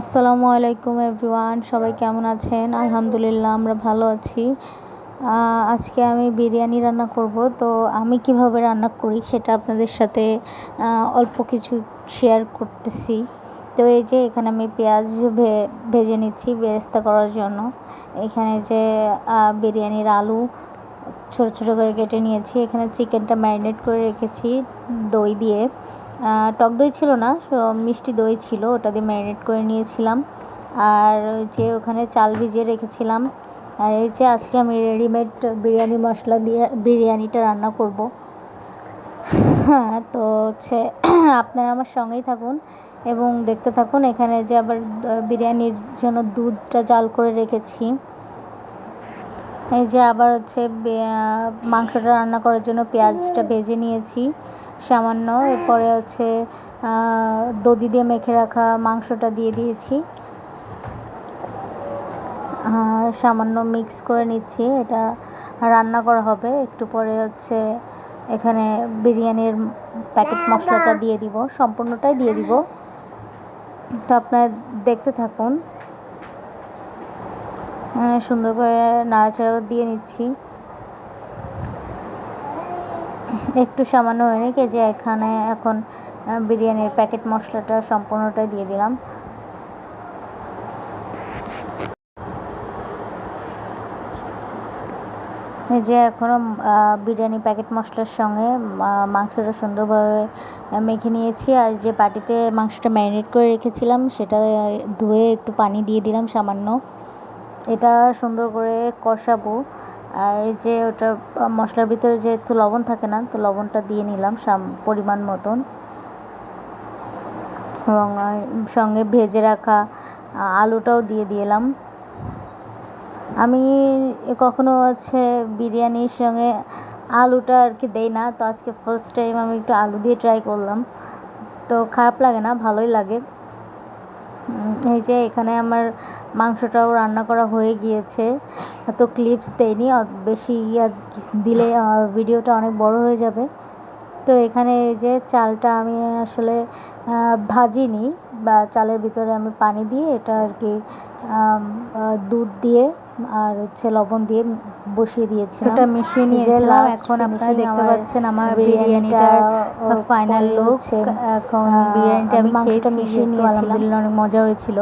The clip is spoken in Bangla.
আসসালামু আলাইকুম এভরিওয়ান, সবাই কেমন আছেন? আলহামদুলিল্লাহ, আমরা ভালো আছি। আজকে আমি বিরিয়ানি রান্না করব, তো আমি কীভাবে রান্না করি সেটা আপনাদের সাথে অল্প কিছু শেয়ার করতেছি। তো এই যে এখানে আমি পেঁয়াজ ভেজে নিচ্ছি বেরেস্তা করার জন্য। এখানে যে বিরিয়ানির আলু ছোটো ছোটো করে কেটে নিয়েছি। এখানে চিকেনটা ম্যারিনেট করে রেখেছি দই দিয়ে। টক দই ছিল না মিষ্টি দই ছিল, ওটা দিয়ে ম্যারিনেট করে নিয়েছিলাম। আর যে ওখানে চাল ভিজিয়ে রেখেছিলাম, আর এই যে আজকে আমি রেডিমেড বিরিয়ানি মশলা দিয়ে বিরিয়ানিটা রান্না করব। হ্যাঁ তো হচ্ছে, আপনারা আমার সঙ্গেই থাকুন এবং দেখতে থাকুন, এখানে যে আবার বিরিয়ানির জন্য দুধটা জাল করে রেখেছি। এই যে আবার হচ্ছে মাংসটা রান্না করার জন্য পেঁয়াজটা ভেজে নিয়েছি। সামান্য, এরপরে হচ্ছে দধি দিয়ে মেখে রাখা মাংসটা দিয়ে দিয়েছি। সামান্য মিক্স করে নিচ্ছি, এটা রান্না করা হবে। একটু পরে হচ্ছে, এখানে বিরিয়ানির প্যাকেট মশলাটা দিয়ে দিব, সম্পূর্ণটাই দিয়ে দিব। তো আপনারা দেখতে থাকুন। সুন্দর করে নাড়াচাড়া দিয়ে নিচ্ছি। একটু সামান্য হয়ে এই যে এখানে এখন বিরিয়ানির প্যাকেট মশলাটা সম্পূর্ণটাই দিয়ে দিলাম। যে এখনও বিরিয়ানি প্যাকেট মশলার সঙ্গে মাংসটা সুন্দরভাবে মেখে নিয়েছি। আর যে বাটিতে মাংসটা ম্যারিনেট করে রেখেছিলাম, সেটা ধুয়ে একটু পানি দিয়ে দিলাম সামান্য। এটা সুন্দর করে কষাবো। আর এই যে ওটা মশলার ভিতরে যেহেতু লবণ থাকে না, তো লবণটা দিয়ে নিলাম সাম, পরিমাণ মতন। এবং সঙ্গে ভেজে রাখা আলুটাও দিয়ে দিলাম। আমি কখনো হচ্ছে বিরিয়ানির সঙ্গে আলুটা আর কি দেই না, তো আজকে ফার্স্ট টাইম আমি একটু আলু দিয়ে ট্রাই করলাম। তো খারাপ লাগে না, ভালোই লাগে। এই যে এখানে আমার মাংসটাও রান্না করা হয়ে গিয়েছে। তো ক্লিপস দেয়নি বেশি আর দিলে ভিডিওটা অনেক বড় হয়ে যাবে। তো এখানে এই যে চালটা আমি আসলে ভাজিনি। বা চালের ভিতরে আমি পানি দিয়ে এটা আর কি দুধ দিয়ে আর হচ্ছে লবণ দিয়ে বসিয়ে দিয়েছি এটা মিশিয়ে নিয়েছিলাম। এখন আপনারা দেখতে পাচ্ছেন আমার বিরিয়ানিটার ফাইনাল লুক এখন বিরিয়ানিটা আমি খেয়েছি মিশিয়ে নিয়েছিলাম। আলহামদুলিল্লাহ অনেক মজা হয়েছিল